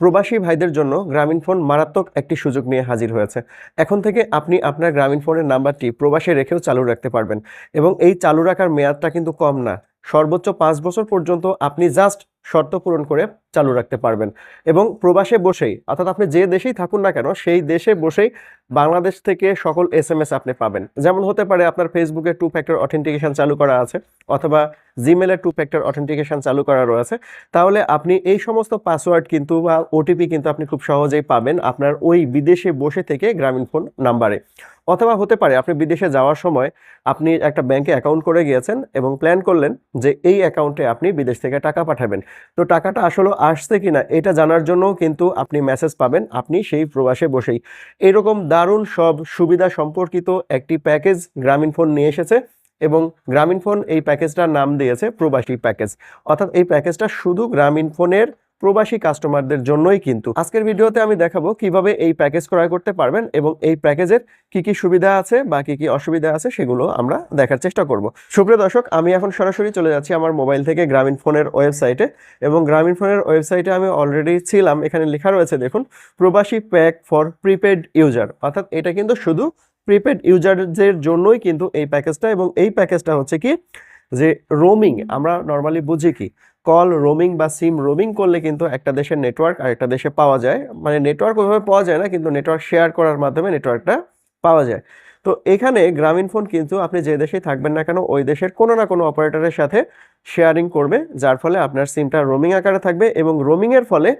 প্রবাসী ভাইদের জন্য গ্রামীণ ফোন মারাত্মক একটি সুযোগ নিয়ে হাজির হয়েছে। এখন থেকে আপনি আপনার গ্রামীণ ফোনের নাম্বারটি প্রবাসে রেখেও চালু রাখতে পারবেন এবং এই চালু রাখার মেয়াদটা কিন্তু কম না। সর্বোচ্চ পাঁচ বছর পর্যন্ত আপনি জাস্ট শর্ত পূরণ করে চালু রাখতে পারবেন। এবং প্রবাসে বসেই, অর্থাৎ আপনি যে দেশেই থাকুন না কেন, সেই দেশে বসেই বাংলাদেশ থেকে সকল এস এম আপনি পাবেন। যেমন হতে পারে আপনার ফেসবুকে টু ফ্যাক্টর অথেন্টিকেশন চালু করা আছে, অথবা জিমেলে টু ফ্যাক্টর অথেন্টিকেশন চালু করা রয়েছে। তাহলে আপনি এই সমস্ত পাসওয়ার্ড কিন্তু বা ওটিপি কিন্তু আপনি খুব সহজেই পাবেন আপনার ওই বিদেশে বসে থেকে গ্রামীণ ফোন নাম্বারে। অথবা হতে পারে আপনি বিদেশে যাওয়ার সময় আপনি একটা ব্যাংকে অ্যাকাউন্ট করে গিয়েছেন এবং প্ল্যান করলেন যে এই অ্যাকাউন্টে আপনি বিদেশ থেকে টাকা পাঠাবেন। তো টাকাটা আসলে আসছে কিনা এটা জানার জন্যও কিন্তু আপনি মেসেজ পাবেন। আপনি সেই প্রবাসে বসেই। এরকম দারুণ সব সুবিধা সম্পর্কিত একটি প্যাকেজ গ্রামীণ ফোন নিয়ে এসেছে এবং গ্রামীণ ফোন এই প্যাকেজটার নাম দিয়েছে প্রবাসী প্যাকেজ অর্থাৎ এই প্যাকেজটা শুধু গ্রামীণ ফোনের প্রবাসী কাস্টমারদের জন্যই কিন্তু। আজকের ভিডিওতে আমি দেখাবো কীভাবে এই প্যাকেজ ক্রয় করতে পারবেন এবং এই প্যাকেজের কি কি সুবিধা আছে বা কি কি অসুবিধা আছে সেগুলো আমরা দেখার চেষ্টা করব। সুপ্রিয় দর্শক, আমি এখন সরাসরি চলে যাচ্ছি আমার মোবাইল থেকে গ্রামীণ ফোনের ওয়েবসাইটে এবং গ্রামীণ ফোনের ওয়েবসাইটে আমি অলরেডি ছিলাম। এখানে লেখা রয়েছে, দেখুন, প্রবাসী প্যাক ফর প্রিপেড ইউজার। অর্থাৎ এটা কিন্তু শুধু প্রিপেড ইউজারদের জন্যই কিন্তু এই প্যাকেজটা এবং এই প্যাকেজটা হচ্ছে কি? যে রোমিং আমরা নর্মালি বুঝি কি? কল রোমিং বা সিম রোমিং করলে কিন্তু একটা দেশের নেটওয়ার্ক আর একটা দেশে পাওয়া যায়। মানে নেটওয়ার্ক ওইভাবে পাওয়া যায় না, কিন্তু নেটওয়ার্ক শেয়ার করার মাধ্যমে নেটওয়ার্কটা পাওয়া যায়। তো এখানে গ্রামীণ ফোন কিন্তু আপনি যে দেশেই থাকবেন না কেন, ওই দেশের কোনো না কোনো অপারেটরের সাথে শেয়ারিং করবে, যার ফলে আপনার সিমটা রোমিং আকারে থাকবে এবং রোমিংয়ের ফলে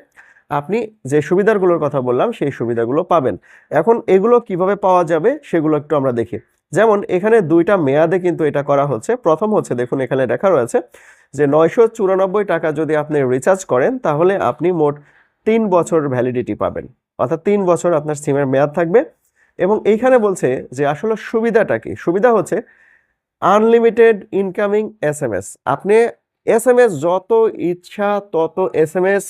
আপনি যে সুবিধাগুলোর কথা বললাম, সেই সুবিধাগুলো পাবেন। এখন এগুলো কীভাবে পাওয়া যাবে, সেগুলো একটু আমরা দেখি। যেমন এখানে দুইটা মেয়াদে কিন্তু এটা করা হচ্ছে। প্রথম হচ্ছে দেখুন, এখানে দেখা রয়েছে যে নয়শো চুরানব্বই টাকা যদি আপনি রিচার্জ করেন, তাহলে আপনি মোট তিন বছর ভ্যালিডিটি পাবেন। অর্থাৎ তিন বছর আপনার সিমের মেয়াদ থাকবে। এবং এইখানে বলছে যে আসলে সুবিধাটা কি? সুবিধা হচ্ছে unlimited incoming S M S আপনি এস এম এস যত ইচ্ছা, তত এস এম এস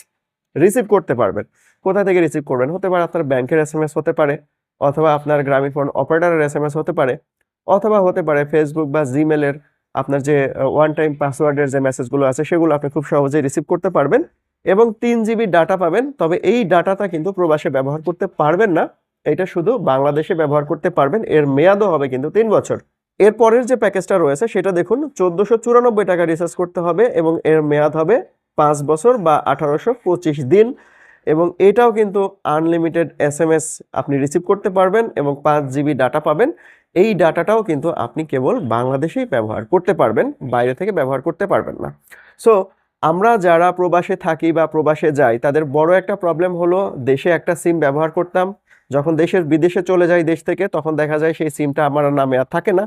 রিসিভ করতে পারবেন। কোথা থেকে রিসিভ করবেন? হতে পারে আপনার ব্যাংকের এস এম এস হতে পারে, অথবা আপনার গ্রামীণ ফোন অপারেটারের এস এম এস হতে পারে, অথবা হতে পারে ফেসবুক বা জিমেলের আপনার যে ওয়ান টাইম পাসওয়ার্ডের যে মেসেজগুলো আছে, সেগুলো আপনি খুব সহজেই রিসিভ করতে পারবেন এবং তিন জিবি ডাটা পাবেন। তবে এই ডাটাটা কিন্তু প্রবাসে ব্যবহার করতে পারবেন না। এটা শুধু বাংলাদেশে ব্যবহার করতে পারবেন। এর মেয়াদও হবে কিন্তু তিন বছর। এর পরের যে প্যাকেজটা রয়েছে, সেটা দেখুন, চোদ্দোশো চুরানব্বই টাকা রিচার্জ করতে হবে এবং এর মেয়াদ হবে পাঁচ বছর বা আঠারোশো পঁচিশ দিন। এবং এটাও কিন্তু আনলিমিটেড এস আপনি রিসিভ করতে পারবেন এবং পাঁচ জিবি ডাটা পাবেন। এই ডাটাটাও কিন্তু আপনি কেবল বাংলাদেশেই ব্যবহার করতে পারবেন, বাইরে থেকে ব্যবহার করতে পারবেন না। সো আমরা যারা প্রবাসে থাকি বা প্রবাসে যাই, তাদের বড় একটা প্রবলেম হলো দেশে একটা সিম ব্যবহার করতাম। যখন দেশের বিদেশে চলে যাই দেশ থেকে, তখন দেখা যায় সেই সিমটা আমার নামে আর থাকে না।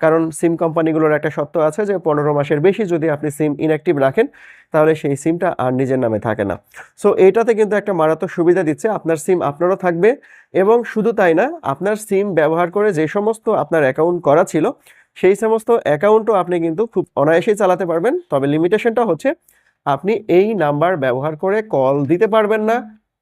কারণ সিম কোম্পানিগুলোর একটা সত্য আছে যে পনেরো মাসের বেশি যদি আপনি সিম ইনঅ্যাক্টিভ রাখেন, তাহলে সেই সিমটা আর নিজের নামে থাকে না। সো এইটাতে কিন্তু একটা মারাত্মক সুবিধা দিচ্ছে, আপনার সিম আপনারও থাকবে এবং শুধু তাই না, আপনার সিম ব্যবহার করে যে সমস্ত আপনার অ্যাকাউন্ট করা ছিল, সেই সমস্ত অ্যাকাউন্টও আপনি কিন্তু খুব অনায়াসেই চালাতে পারবেন। তবে লিমিটেশনটা হচ্ছে, আপনি এই নাম্বার ব্যবহার করে কল দিতে পারবেন না।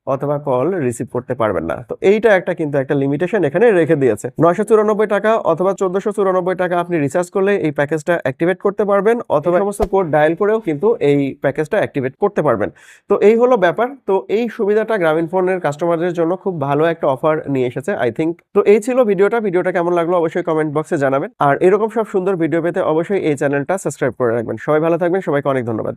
অথবা কল রিসিভ করতে পারবেন না। তো এইটা একটা কিন্তু একটা লিমিটেশন এখানে রেখে দিয়েছে। নয়শো চুরানব্বই টাকা অথবা চোদ্দশো চুরানব্বই টাকা আপনি রিচার্জ করলে এই প্যাকেজটা অ্যাক্টিভেট করতে পারবেন অথবা সমস্ত কোড ডায়াল করেও কিন্তু এই প্যাকেজটা অ্যাক্টিভেট করতে পারবেন। তো এই হলো ব্যাপার। তো এই সুবিধাটা গ্রামীণ ফোনের কাস্টমারদের জন্য খুব ভালো একটা অফার নিয়ে এসেছে আই থিঙ্ক তো এই ছিল ভিডিওটা। ভিডিওটা কেমন লাগল অবশ্যই কমেন্ট বক্সে জানাবেন। আর এরকম সব সুন্দর ভিডিও পেতে অবশ্যই এই চ্যানেলটা সাবস্ক্রাইব করে রাখবেন। সবাই ভালো থাকবেন। সবাইকে অনেক ধন্যবাদ।